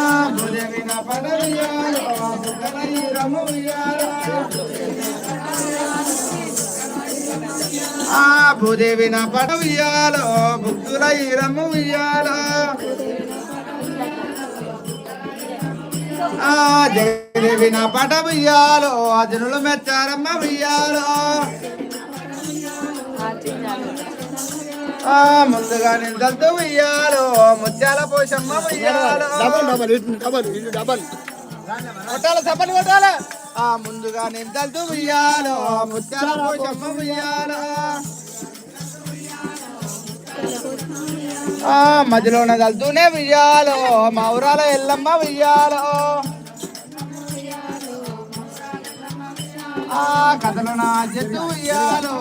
ఆ భూదేవి నా పడ ఉయ్యాలో బుగ్గలై రమ్ము ఉయ్యాలో నా రమ్ము ఆ పట ఉయ్యాలో ఆ మెచ్చారమ్మ ఉయ్యాలో ముందుగా నిందలతో ఉయ్యాలో ముత్యాల పోషమ్మ ఉయ్యాలో. కొట్టాల కొట్టాల? ఆ ముందుగా నిందలతో ఉయ్యాలో ముత్యాల పోషమ్మ ఉయ్యాలో. ఆ మధ్యలోన దల్తూనే ఉయ్యాలో మా ఊరాల ఎల్లమ్మ ఉయ్యాలో. ఆ కథలో నా జట్టు ఉయ్యాలో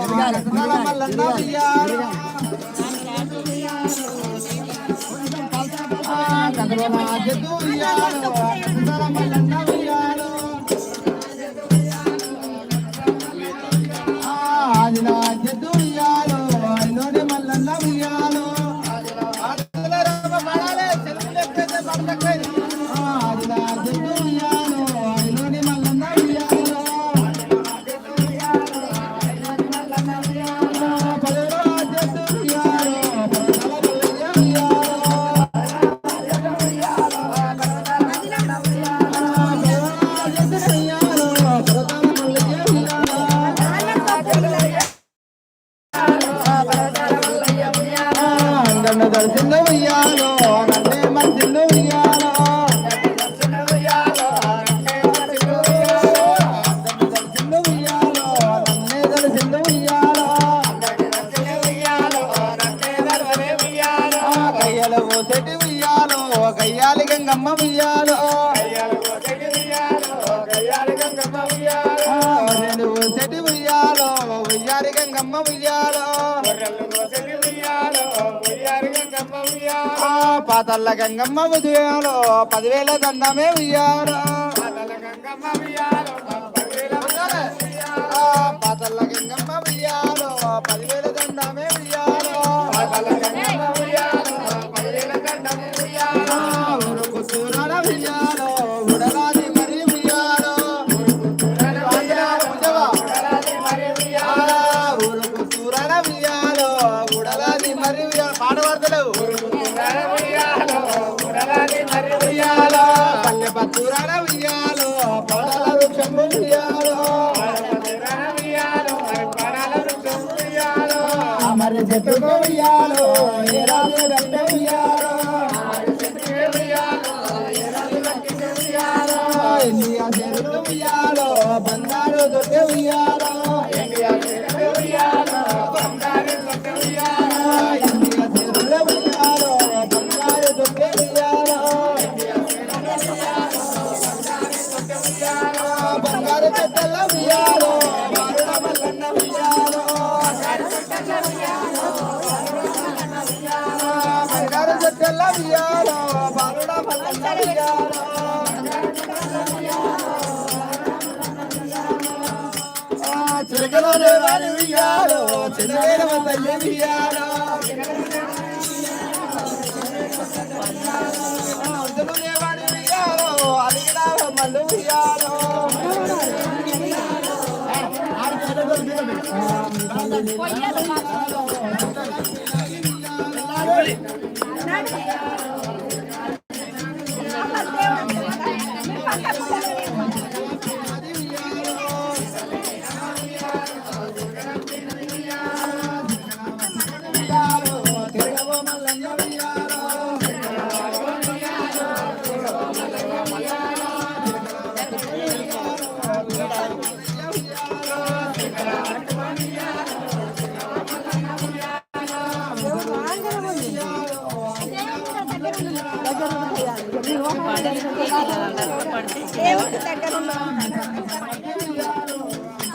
కథల మల్లన్న నా జట్టు కథల మల్లన్న తల్ల పాతల్ల గంగమ్మ ఉదయాలో పదివేల దండమే ఉయ్యారా ఆ పాతల్ల గంగమ్మ ఉయ్యాలో పదివేల దండమే ఉయ్యాలో. ఆ ఊరుకు ఉయ్యాలో ఉడలాది మరి ఉయ్యాలో. ఉజవా. ఉయ్యాలో ఉడలాది మరి పత్తూరాల ఉయ్యాలో పడాల ఉయ్యాలో. అమర చెట్టుకు ఉయ్యాలో చిలకలో దేవాలు ఉయ్యాలో తల్లి ఉయ్యాలో ఉయ్యాలో ఉయ్యాలో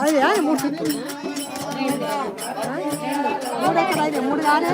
అది అది మూడు చుట్టూ మూడు ఎక్కడ అయితే మూడు కాదే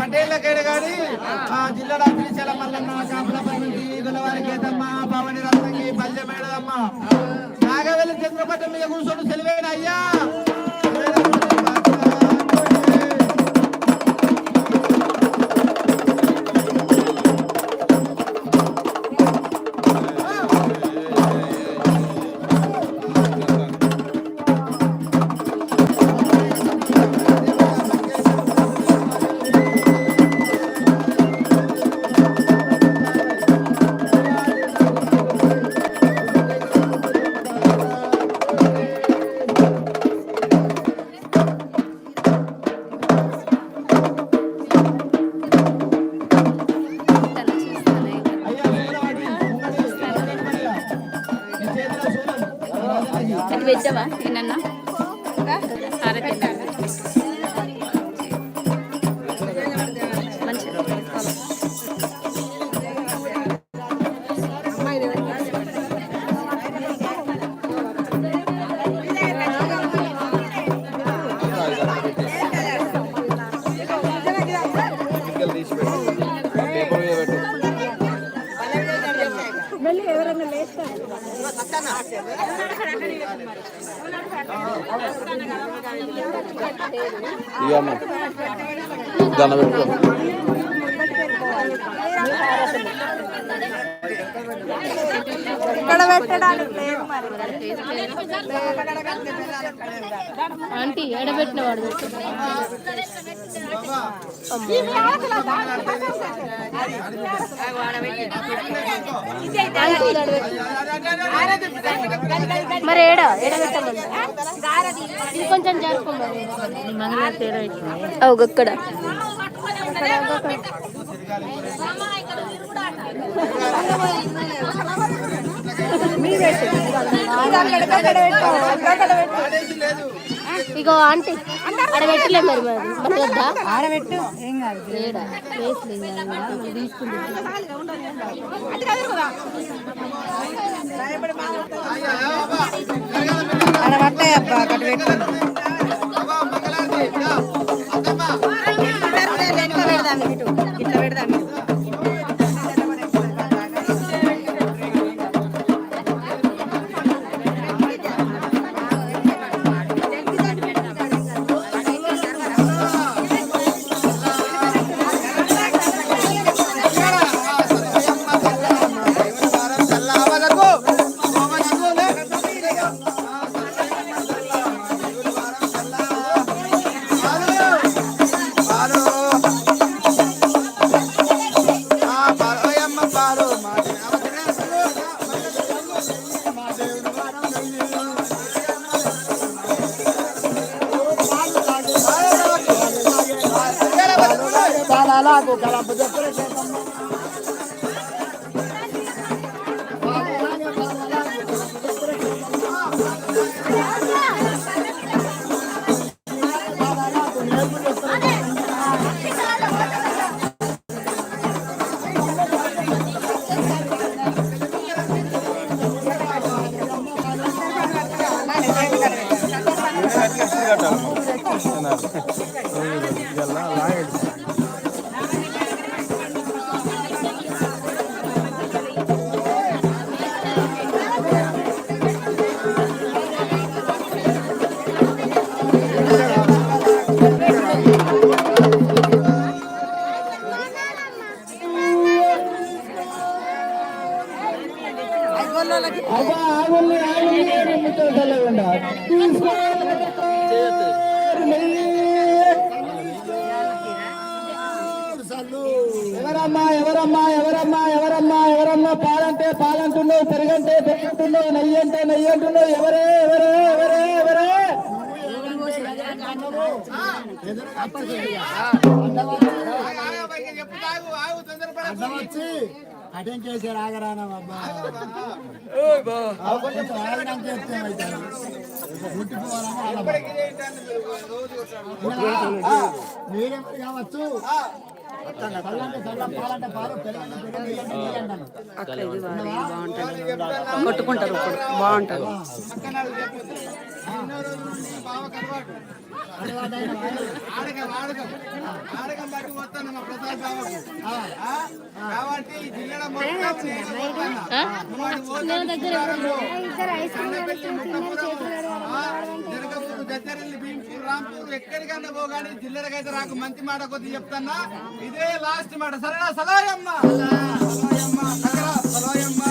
పటేళ్ళకైనా కానీ జిల్లా రాత్రి చాలా మల్లన్న కాపలపల్లి గొల్లవారి గీతమ్మ పవని రత్నకి పల్లె మేడదమ్మ నాగవెల్లి చంద్రపట్ల మీద కూర్చొని ఆంటీ ఎడబెట్టిన వాడు మరి ఏడ? ఎడబెట్టమని ఇంకొంచెం జరుపుకోమని ఒక్కడ ఇక్కడ. ఇగో ఆంటీ ఆడబెట్టలే మరి మరి. ఆడబెట్టు ఏం కాదు. లేడా ప్లేస్ లేదు ఇట్లా ఇట్లా పెడదాం పాలు పెరగంటే పెరుగు నెయ్యంటే నెయ్యి అంటాను అక్క ఇది వారి బాగుంటుంది. కొట్టుకుంటారు ఇప్పుడు. బాగుంటుంది. అలవాటైన భీంపూర్, రాంపూర్ ఎక్కడికన్నా పోగానే జిల్లరకైతే నాకు మంచి మాట కొద్ది చెప్తానా ఇదే లాస్ట్ మాట సరేనా సలాయమ్మ సలాయమ్మ సలాయమ్మ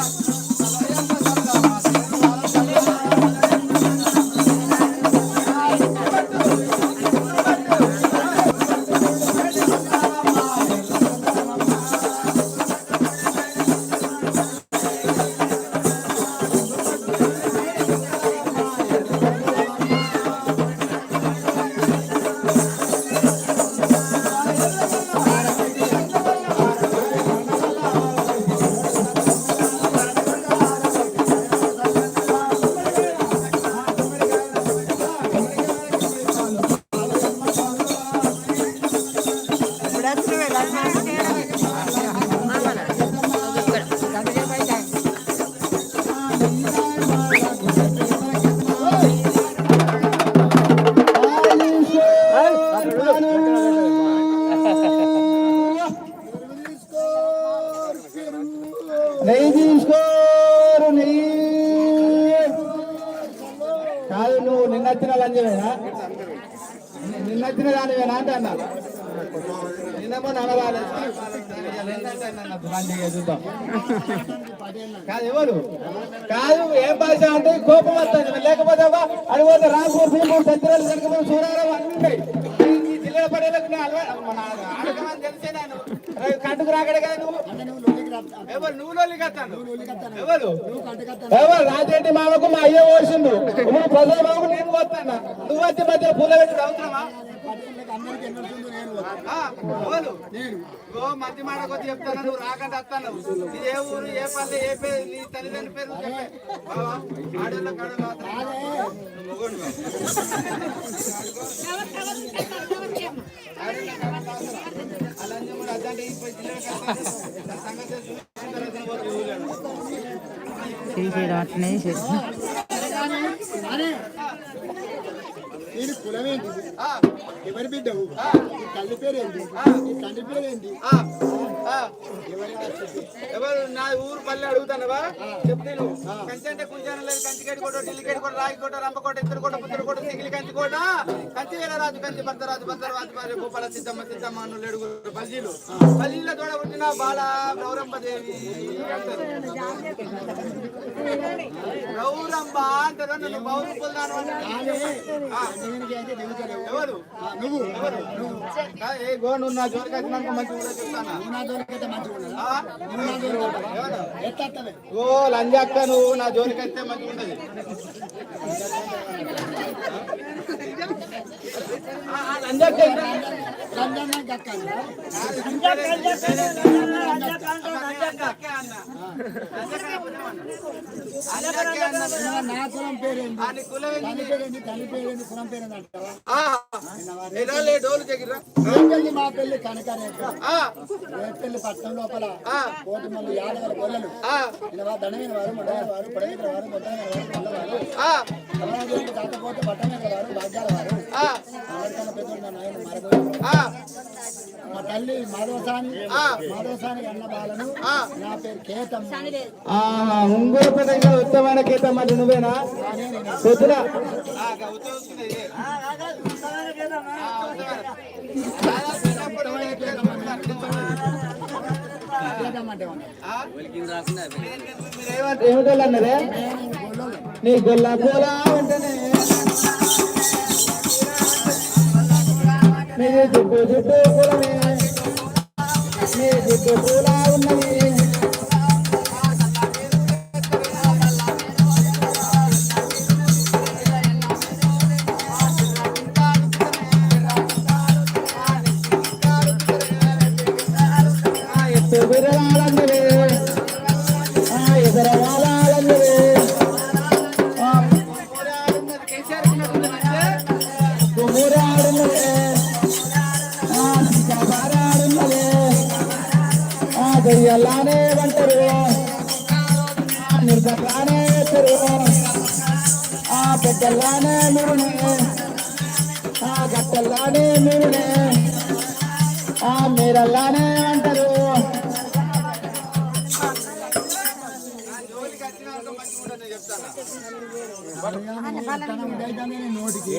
నచ్చిన లంజమేనా? నిన్న నచ్చిన దానివేనా అంటే అన్నా నిన్నమో నడవాలి చూద్దాం. కాదు ఎవరు? కాదు ఏం భాష అంటే కోపం వస్తుంది. లేకపోతే అవ్వ, అది పోతే రాంపూర్ భీమూర్ సత్యరాలు కనకపూర్ సూరారం అన్నీ జిల్లా పడేలకు తెలిసే నేను. కంటుకు రాకడే కదా నువ్వు. ఎవరు? రాజరెడ్డి మామకు మా అయ్య పోసిండు. ఇప్పుడు ప్రజల మామకు నేను పోతాను? నువ్వు వచ్చి మధ్య పూల పెట్టి అవుతున్నావా అందరికీ నేను నేను. ఓ మంచి మాట కొద్ది చెప్తాను నువ్వు రాకంటే వస్తాను ఇది ఏ ఊరు ఏ పల్లె ఏ పేరు నీ తల్లిదండ్రుల పేరు చెప్పే. కాడోళ్ళ అవతల. అలాంటి సంగతి. తీసేయడం అట్లనే అదే ఎవరి బిడ్డవు నీ తల్లి పేరు ఏంటి నీ తండ్రి పేరు ఏంటి ఆ, ఆ. ఎవరు? నా ఊరు పల్లె అడుగుతానవా? చెప్తే నువ్వు కంచి అంటే లేదు కంచి గడి కోట ఢిల్లీ గడి కోట రాయి కోట రంప కోట ఇద్దరు కోట పుత్తూరు కోట సిగిలి కంచి కోట కంచి వేల రాజు కంచి భర్తరాజు భర్తరాజు భార్య గోపాల సిద్ధమ్మ సిద్ధమ్మ అన్ను లేడు బల్జీలు బల్జీల తోడ పుట్టిన బాల గౌరంబదేవి గౌరంబ అంటారు. నన్ను ఎవరు? నువ్వు. ఎవరు ఏ గో నువ్వు నా జోలికి వచ్చినాక మంచి కూడా చెప్తానా? నా ఓ లంజక్క నువ్వు నా జోలికి వస్తే మంచిగా ఉంటది. నా కులం నీ కులం పేరేంటి కులం పేరేంటి అంటావా? ఏదో లే, డోలు చెగిర్రా. ఏ పెళ్ళి మా పెళ్ళి కనకరేఖ? పెళ్ళి పట్టణం లోపల? కోటి మంది యాదవుల గొల్లలు ఇలా వారు మొడమైన వారు పొడవిన వారు మొట్టమైన వారు కాకపోతే పట్టమైన వారు భాగ్యాల వారు. అందరికన్నా పెద్దలు నాయన మరగదు ఆ, మా తల్లి మాధవసాని. మాధవసాని అన్న బాలను. నా పేరు కేతం ఉంగరపేట ఇంకా ఉత్తమైన గీతం మరి నువ్వేనా? పొద్దున. కేతం అంటే ఏమన్నా? ఏమిటో అన్నదే? నీ గొల్ల గోల ఉంటేనే నీ జుట్టు తన ఉండేదాన్ని నేను నోటికి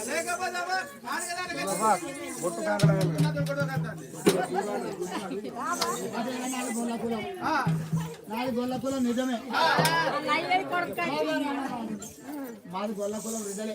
అదే నాలుగు గొల్ల కులం నాలుగు గొల్ల కులం నిజమే మాది గొల్ల కులం నిజమే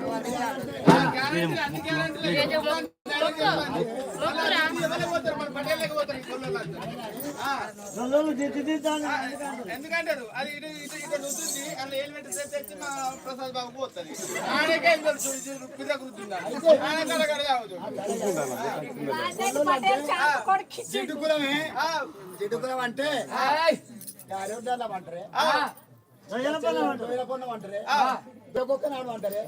గొల్ల అంటే ఎందుకంటే అది ఇటు ఇటు అందులో తెచ్చి మా ప్రసాద్ బాబు పోతుంది ఆయనకే పిల్ల ఆయన కడగడ కావద్దు అంటే అంటారే రొయ్యల పొన్నం అంటారే బెకొక్క నాడు అంటారే?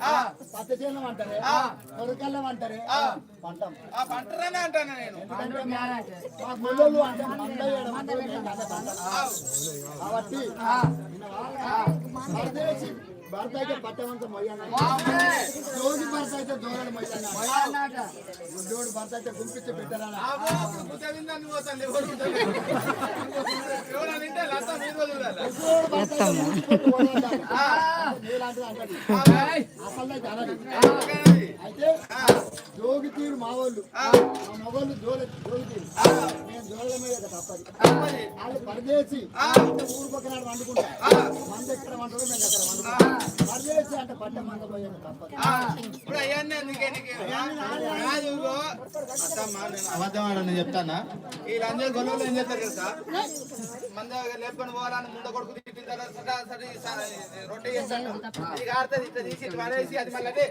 పచ్చ చేనం అంటారే? కొరకల్లం అంటారే పంటం. ఆ పంటరానే అంటాను నేను. మా అంటే. కాబట్టి భర్త అయితే పట్టమంతా మొయ్యన్న జోగి భర్త అయితే జోగడు మొయ్యన్న గుడ్డోడు భర్త అయితే గుంపించి పెట్టరా అసలు? అనది అయితే జోగి తీరు మా వాళ్ళు. మా మగోళ్ళు జోల జోగి తీరు జోల మీద తప్పది. వాళ్ళు పరదేసి ఊరు పక్కన వండుకుంటా. మంది ఎక్కడ వంటలు మేము ఎక్కడ వండుకుంటాం పరదేసి అంటే పట్ట మంద పోయేది తప్పదు. అబద్ధం ఆడని చెప్తానా? వీళ్ళందరూ గొడవలు ఏం చేస్తారు తెలుసా? మంద లేపుకొని పోవాలని ముందు కొడుకు తిట్టిన తర్వాత రొట్టె చేస్తాడు. ఇది ఆడుతుంది ఇట్లా తీసి ఇట్లా పడేసి అది మళ్ళీ అదే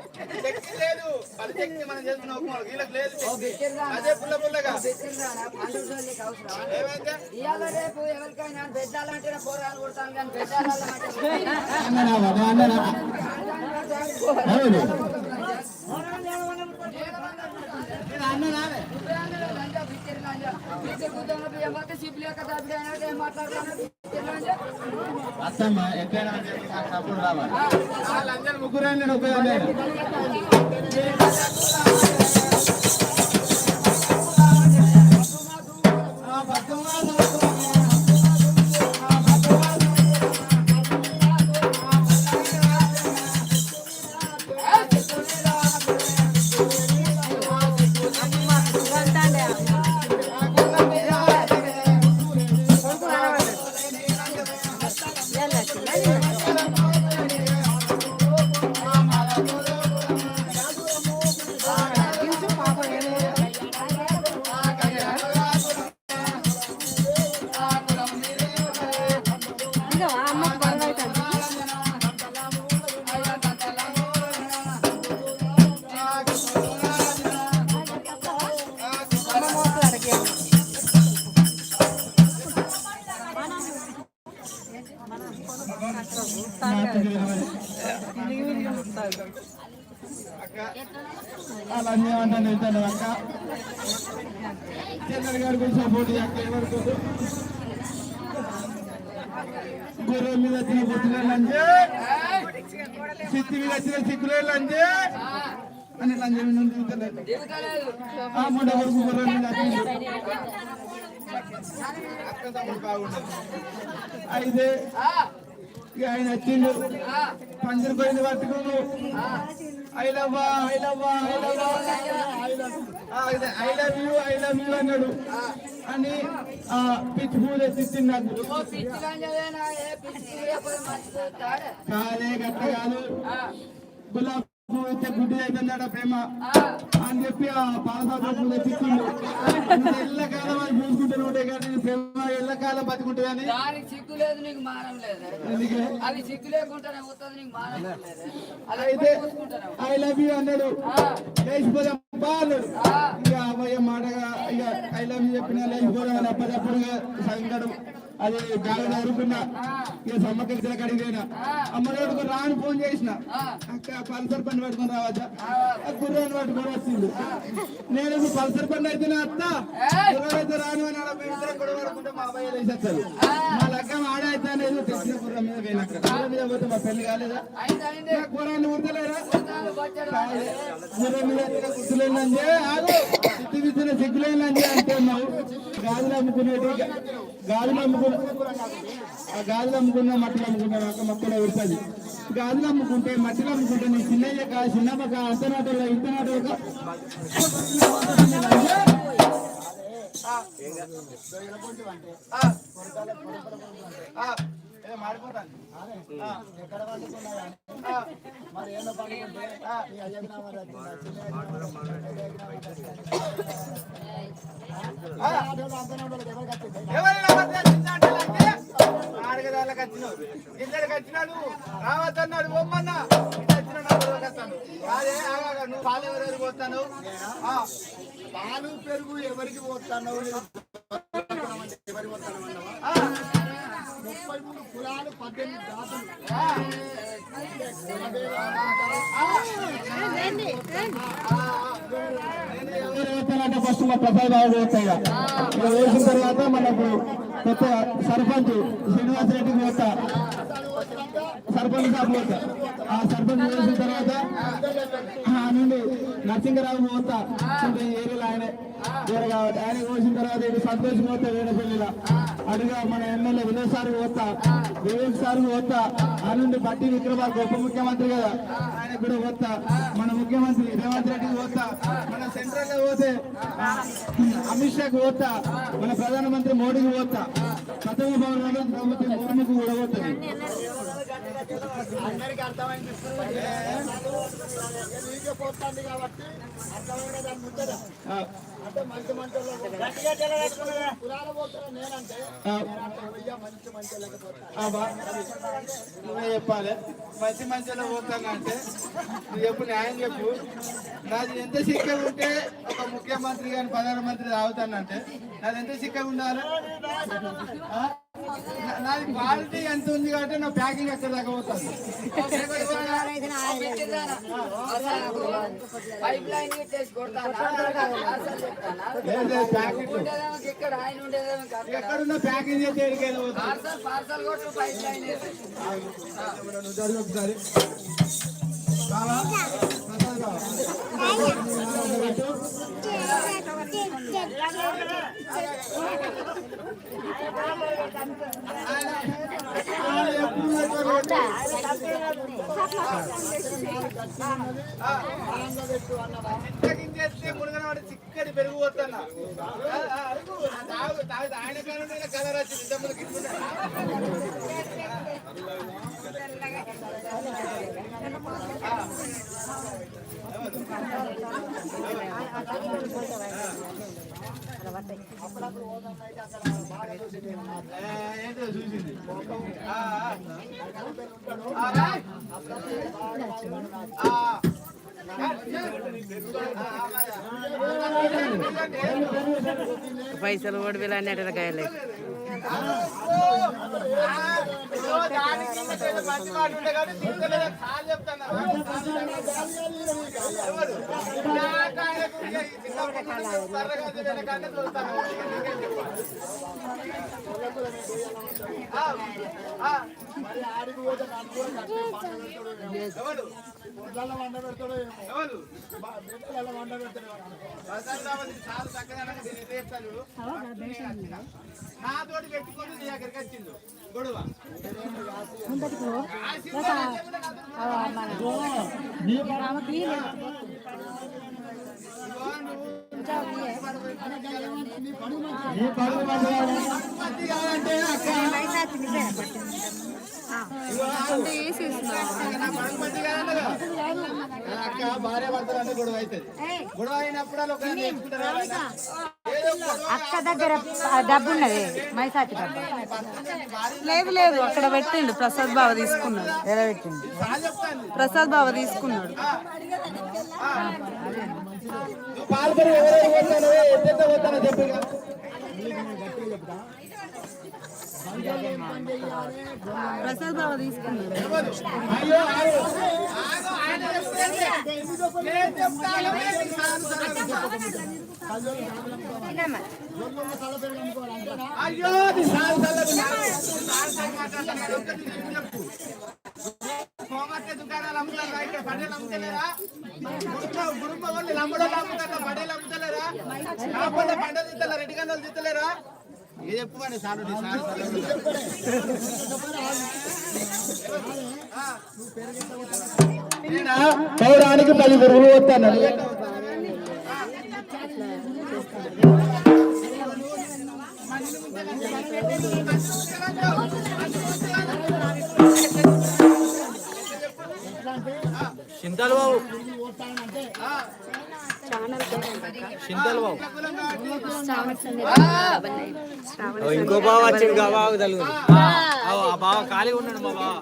శక్తి లేదు. అది శక్తి మనం చేసుకున్న ఒక వీళ్ళకి లేదు అదే పుల్ల పుల్లగా. ఏమైతే ఇవాళ రేపు ఎవరికైనా పెట్టాలంటే పోరాలు కొడతాను కానీ పెట్టాలంటే అన్నరా అత్తమ్మ ఎక్కడైనా అప్పుడు రావాలి ముగ్గురు నేను ఉపయోగం అలా ఏమంటాను వెళ్తాను అక్క చంద్ర గారు కూడా సపోర్ట్ అక్క ఎవరికి గుర్రం మీద వచ్చిన బుద్ధులే లంజే సిద్ధి మీద వచ్చిన సిగ్గులే లంజే అని లంజే నుండి ఆ మొండ వరకు గుర్రం మీద అయితే ఆయన వచ్చిండు పందిరి పోయింది పట్టుకుండు I love I love I love I love you I love you అన్నాడు. అని ఆ పిచ్చి పూలు ఎత్తింది నాకు కాలే గట్ట కాదు. గులాబ్ అయితే గుడ్డి అవుతుందట ప్రేమ. అని చెప్పి ఆ పాలసాల పూలు ఎత్తిండు ఎల్లకాలం అది పూసుకుంటూనే ఉంటాయి కానీ ప్రేమ ఎల్లకాలం బతుకుంటుంది అని. దానికి సిగ్గు లేదు నీకు మానం లేదు. అది సిగ్గు లేకుండానే వస్తుంది నీకు మానం లేదు. అది అయితే ఐ లవ్ యూ అన్నాడు. లేచిపోదాం బా అన్నాడు. ఇక అబ్బాయి మాటగా ఇక ఐ లవ్ యూ చెప్పిన లేచిపోదాం అని అప్పటికప్పుడు సంగడు. అది గాలి చదువుకున్నా ఇక సమ్మక్క ఇద్దరు కడిగిపోయినా అమ్మలోడుకు రాని ఫోన్ చేసిన. అక్క పల్సర్ పని పట్టుకొని రావచ్చా? ఆ గుర్రాన్ని పట్టుకొని వచ్చింది నేను పల్సర్ పని అయితే నా అత్త గుర్రం రాను అని అలా మేము గొడవ పడుకుంటే మా అబ్బాయి వేసేస్తారు మా లగ్గం ఆడైతే అనేది తెచ్చిన గుర్రం మీద పోయినా గుర్రం మీద పోతే మా పెళ్ళి కాలేదా? గుర్రాన్ని ఉడతలేరా? వచ్చాడు గుర్రం మీద ఎత్తిన గుర్తులేనంటే ఆగు. సిద్ధి విచ్చిన సిగ్గులేనంటే అంటున్నావు. నువ్వు గాజులు అమ్ముకునేటి గాజులు అమ్ముకున్న ఆ గాజులు నమ్ముకున్న మట్టలు అమ్ముకున్న అక్క మొక్కలో ఉడుతుంది గాజులు అమ్ముకుంటే మట్టలు అమ్ముకుంటే నీ చిన్నయ్య కా చిన్నమ్మ అంతనాటోళ్ళ ఇంతనాటోళ్ళ ఎక్కడ ఆ. మరి వచ్చినావు ఇద్దరికి వచ్చినాడు. రావద్దన్నాడు. బొమ్మన్నా. అదే నువ్వు పాలు ఎవరెవరు పోతాను పాలు పెరుగు ఎవరికి పోతాను ఎవరికి పోతాను ముప్పై మూడు కులాలు పద్దెనిమిది జాతులు ఫస్ట్ మా ప్రసాద్ బాబు పోతాయి వేసిన తర్వాత మనకు కొత్త సర్పంచ్ శ్రీనివాస్ రెడ్డికి పోతా సర్పంచ్ సాబ్ ఆ సర్పంచ్ వేసిన తర్వాత నరసింహరావు ఈ ఏరియాలో ఆయనే. వేరే కాబట్టి ఆయన కోసిన తర్వాత ఇటు సంతోష్ పోతా వేడపల్లిలో అడుగా మన ఎమ్మెల్యే వినయ్ సార్ పోతా వివేక్ సార్ పోతా. ఆ. నుండి బట్టి విక్రమార్క ఉప ముఖ్యమంత్రి కదా. ఆయన కూడా పోతా. మన ముఖ్యమంత్రి రేవంత్ రెడ్డికి పోతా. మన సెంట్రల్లో పోతే అమిత్ షాకి పోతా. మన ప్రధానమంత్రి మోడీకి పోతా. ప్రథమ పౌరులు ద్రౌపది ముర్ముకు కూడా పోతుంది. అందరికీ అర్థమైంది. నీకే పోతుంది కాబట్టి అర్థమైన దాని ముద్దదా అంటే మంచి మంచి పురాణ పోతున్నా నేనంటే మంచి మంచి లేకపోతే. ఆ బా. నువ్వే చెప్పాలి. మంచి మంచిలో పోతానంటే నువ్వు చెప్పు న్యాయం చెప్పు. నాది ఎంత సిక్క ఉంటే ఒక ముఖ్యమంత్రి కానీ ప్రధానమంత్రి తాగుతానంటే నాది ఎంత సిక్క ఉండాలి? నాది క్వాలిటీ ఎంత ఉంది కాబట్టి నా ప్యాకింగ్ ఎక్కడ దాకా పోతుంది ఎక్కడున్న ప్యాకింగ్ చేస్తే ఎడికైనా పోతుంది ఒకసారి. చిక్కడి పెరిగిపోతున్నా తాగు ఆయన కానీ కలర్ వచ్చింది ఇంతకుముందు గిట్టుకున్నాడా? పైసలు ఓడి అన్నట్టు కాయలే ఎవరు? గుడ్లలో వండ పెడతాడు ఎవరు బా- వండ పెడతాడు చాలా చక్కగా నాతోటి పెట్టుకొని నీ దగ్గరికి వచ్చిండు. గొడవ. మంచి కాదంటే అక్క. భార్య భర్తలు అంటే గొడవ అవుతుంది. గొడవ అయినప్పుడు వాళ్ళు నేర్చుకుంటారు గొడవ అక్క దగ్గర డబ్బు ఉన్నది మైసాచి డబ్బు. లేదు లేదు అక్కడ పెట్టిండు ప్రసాద్ బావ తీసుకున్నాడు. ఎలా పెట్టిండు? ప్రసాద్ బావ తీసుకున్నాడు. చెప్పు. ప్రసాద్ బావ తీసుకున్నారు అయ్యో ఆగు. ఆగు, ఆయన దుకాణాలు అమ్ముతారా ఇక్కడ పడేలు అమ్ముతలేరా గురుమ వాళ్ళు అమ్ముతారా పడేలు అమ్ముతలేరా తిత్తలేరా రెడ్డి గంటలు తిత్తలేరా పౌరానికి పది గురువులు వస్తాను చింతలు బాబు. ఇంకో బావ వచ్చింది బావ ఆ బావ ఖాళీ ఉన్నాడు మా బావ.